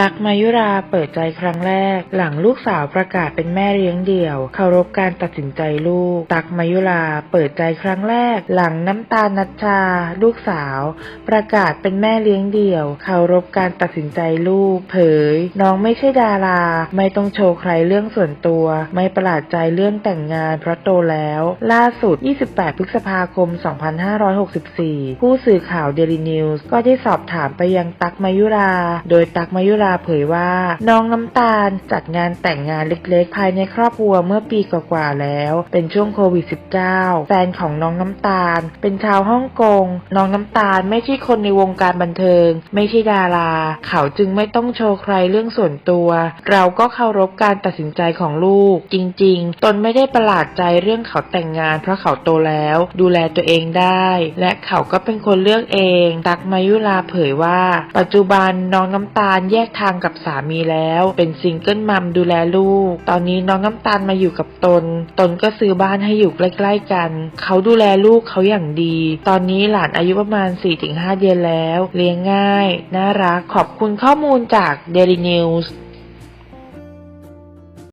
ตักมายุราเปิดใจครั้งแรก หลังลูกสาวประกาศเป็นแม่เลี้ยงเดี่ยว เคารพการตัดสินใจลูก ตักมายุราเปิดใจครั้งแรก หลังน้ำตาลนัชชา ลูกสาว ประกาศเป็นแม่เลี้ยงเดี่ยว เคารพการตัดสินใจลูก เผย น้องไม่ใช่ดารา ไม่ต้องโชว์ใครเรื่องส่วนตัว ไม่ประหลาดใจเรื่องแต่งงานเพราะโตแล้ว ล่าสุด 28 พฤษภาคม 2564 ผู้สื่อข่าวเดลินิวส์ก็ได้สอบถามไปยังตักมายุรา โดยตักมายุราเผยว่า น้องน้ำตาลจัดงานแต่งงานเล็กๆ ภายในครอบครัวเมื่อปีกว่าๆแล้ว เป็นช่วงโควิด -19 แฟนของน้องน้ำตาล เป็นชาวฮ่องกง น้องน้ำตาลไม่ใช่คนในวงการบันเทิง ไม่ใช่ดารา เขาจึงไม่ต้องโชว์ใครเรื่องส่วนตัว เราก็เคารพการตัดสินใจของลูก จริง ๆ ตนไม่ได้ประหลาดใจเรื่องเขาแต่งงาน เพราะเขาโตแล้ว ดูแลตัวเองได้ และเขาก็เป็นคนเลือกเอง ตักมายุราเผยว่า ปัจจุบันน้องน้ำตาลแยกทางกับสามีแล้ว เป็นซิงเกิลมัมดูแลลูก ตอนนี้น้องน้ำตาลมาอยู่กับตน ตนก็ซื้อบ้านให้อยู่ใกล้ๆกัน เขาดูแลลูกเขาอย่างดี ตอนนี้หลานอายุประมาณ 4-5 เดือนแล้ว เลี้ยงง่าย น่ารัก ขอบคุณข้อมูลจาก Daily News